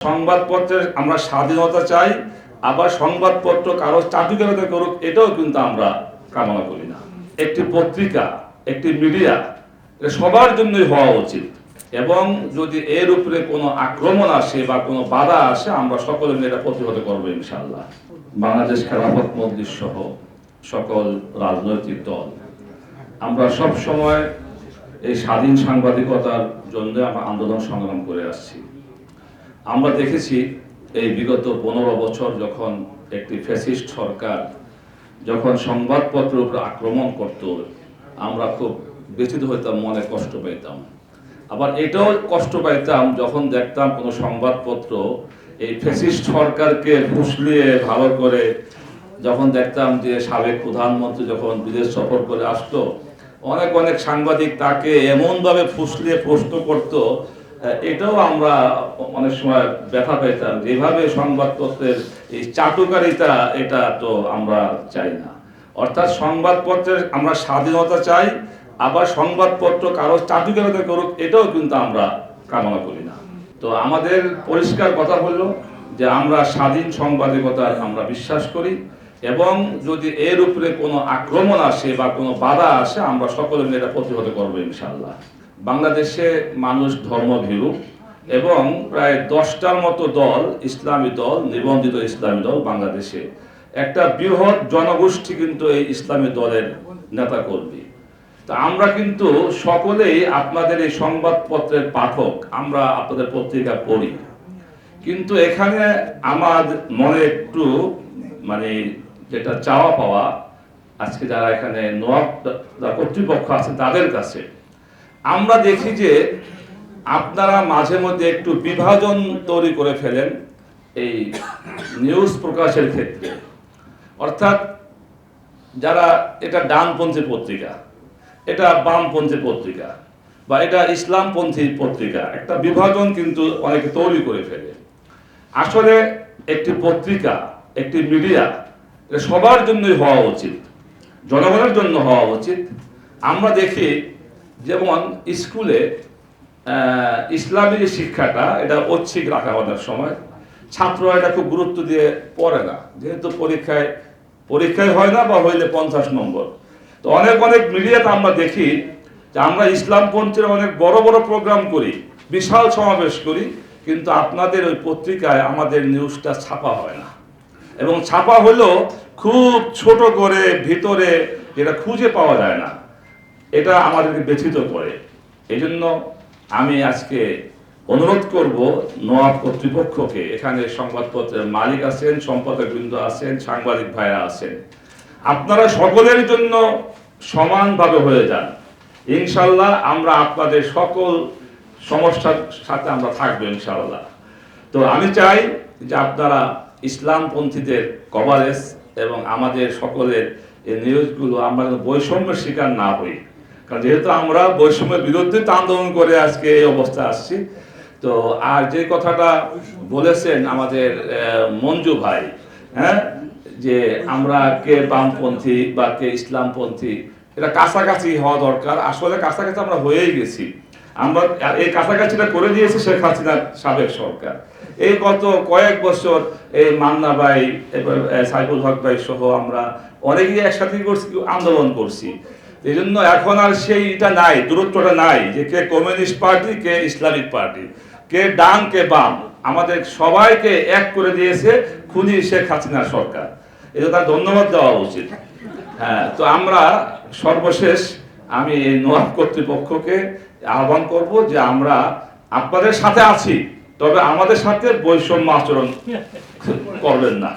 সংবাদপত্রের আমরা স্বাধীনতা চাই, আবার সংবাদপত্র কারও চাটুকারিতা করুক, এটাও কিন্তু আমরা কামনা করি না। একটি পত্রিকা, একটি মিডিয়া সবার জন্যই হওয়া উচিত। এবং যদি এর উপরে কোনো আক্রমণ আসে বা কোনো বাধা আসে, আমরা সকলে মিলে এটা প্রতিহত করব ইনশাল্লাহ বাংলাদেশ খেলাফত মজলিস সহ সকল রাজনৈতিক দল। আমরা সব সময় এই স্বাধীন সাংবাদিকতার জন্য আমরা আন্দোলন সংগ্রাম করে আসছি। আমরা দেখেছি এই বিগত পনেরো বছর যখন একটি ফ্যাসিস্ট সরকার যখন সংবাদপত্রের উপর আক্রমণ করত, আমরা খুব ব্যথিত হইতাম, মনে কষ্ট পেতাম আবার এটাও কষ্ট পাইতাম যখন দেখতাম কোনো সংবাদপত্র এই ফ্যাসিস্ট সরকারকে ফুসলিয়ে ভালো করে, যখন দেখতাম যে সাবেক প্রধানমন্ত্রী যখন বিদেশ সফর করে আসতো, অনেক অনেক সাংবাদিক তাকে এমনভাবে ফুসলিয়ে প্রশ্ন করতো এটাও আমরা অনেক সময় ব্যথা পেতাম। যেভাবে সংবাদপত্রের এই চাটুকারিতা, এটা তো আমরা চাই না। অর্থাৎ সংবাদপত্রের আমরা স্বাধীনতা চাই, আবার সংবাদপত্র কারও চাটুকারিতা করুক, এটাও কিন্তু আমরা কামনা করি না। তো আমাদের পরিষ্কার কথা হলো যে আমরা স্বাধীন সাংবাদিকতার আমরা বিশ্বাস করি এবং যদি এর উপরে কোনো আক্রমণ আসে বা কোনো বাধা আসে, আমরা সকলে মিলে এটা প্রতিহত করব ইনশাল্লাহ বাংলাদেশে মানুষ ধর্মভীরু এবং প্রায় দশটার মতো দল, ইসলামী দল, নিবন্ধিত ইসলামী দল বাংলাদেশে। একটা বৃহৎ জনগোষ্ঠী কিন্তু এই ইসলামী দলের নেতা কর্মী তা আমরা কিন্তু সকলেই আপনাদের এই সংবাদপত্রের পাঠক, আমরা আপনাদের পত্রিকা পড়ি। কিন্তু এখানে আমার মনে একটু মানে যেটা চাওয়া পাওয়া, আজকে যারা এখানে নোয়াব কর্তৃপক্ষ আছে তাদের কাছে আমরা দেখি যে আপনারা মাঝে মধ্যে একটু বিভাজন তৈরি করে ফেলেন এই নিউজ প্রকাশের ক্ষেত্রে। অর্থাৎ যারা এটা ডানপন্থী পত্রিকা, এটা বামপন্থী পত্রিকা বা এটা ইসলামপন্থী পত্রিকা, একটা বিভাজন কিন্তু অনেকে তৈরি করে ফেলে। আসলে একটি পত্রিকা, একটি মিডিয়া, এটা সবার জন্যই হওয়া উচিত, জনগণের জন্য হওয়া উচিত। আমরা দেখি যেমন স্কুলে ইসলামী শিক্ষাটা, এটা ঐচ্ছিক রাখা আমাদের সময়, ছাত্ররা এটা খুব গুরুত্ব দিয়ে পড়ে না। যেহেতু পরীক্ষায় পরীক্ষায় হয় না বা হইলে পঞ্চাশ নম্বর। তো অনেক অনেক মিডিয়াতে আমরা দেখি যে আমরা ইসলামপন্থীরা অনেক বড় বড় প্রোগ্রাম করি, বিশাল সমাবেশ করি, কিন্তু আপনাদের ওই পত্রিকায় আমাদের নিউজটা ছাপা হয় না। এবং ছাপা হলেও খুব ছোট করে, ভিতরে যেটা খুঁজে পাওয়া যায় না। এটা আমাদেরকে ব্যথিত করে। এই জন্য আমি আজকে অনুরোধ করব নোয়াব কর্তৃপক্ষকে, এখানে সংবাদপত্রের মালিক আছেন সম্পাদক বৃন্দ আছেন, সাংবাদিক ভাইরা আছেন, আপনারা সকলের জন্য সমানভাবে হয়ে যান। ইনশাল্লাহ আমরা আপনাদের সকল সমস্যার সাথে আমরা থাকব ইনশাল্লাহ। তো আমি চাই যে আপনারা ইসলামপন্থীদের কভারেজ এবং আমাদের সকলের এই নিউজগুলো আমরা বৈষম্যের শিকার না হই। কারণ যেহেতু আমরা বৈষম্যের বিরুদ্ধে আন্দোলন করে আজকে এই অবস্থা আসছি, তো আর যে কথাটা বলেছেন আমাদের মঞ্জু ভাই হ্যাঁ যে আমরা কে বামপন্থী বা কে ইসলামপন্থী, এটা কাছাকাছি হওয়া দরকার। আসলে কাছাকাছি আমরা হয়েই গেছি। আমরা এই কাছাকাছিটা করে দিয়েছে শেখ হাসিনার সাবেক সরকার। এই গত কয়েক বছর এই মান্না ভাই সাইফুল হক ভাই সহ আমরা অনেকেই একসাথে করছি, আন্দোলন করছি। এই জন্য এখন আর সেইটা নাই, দূরত্বটা নাই যে কে কমিউনিস্ট পার্টি, কে ইসলামিক পার্টি, কে ডান, কে বাম। আমাদের সবাইকে এক করে দিয়েছে খুনি শেখ হাসিনা সরকার। এটা তার ধন্যবাদ দেওয়া উচিত। হ্যাঁ তো আমরা সর্বশেষ আমি এই নোয়াব কর্তৃপক্ষকে আহ্বান করব যে আমরা আপনাদের সাথে আছি, তবে আমাদের সাথে বৈষম্য আচরণ করবেন না।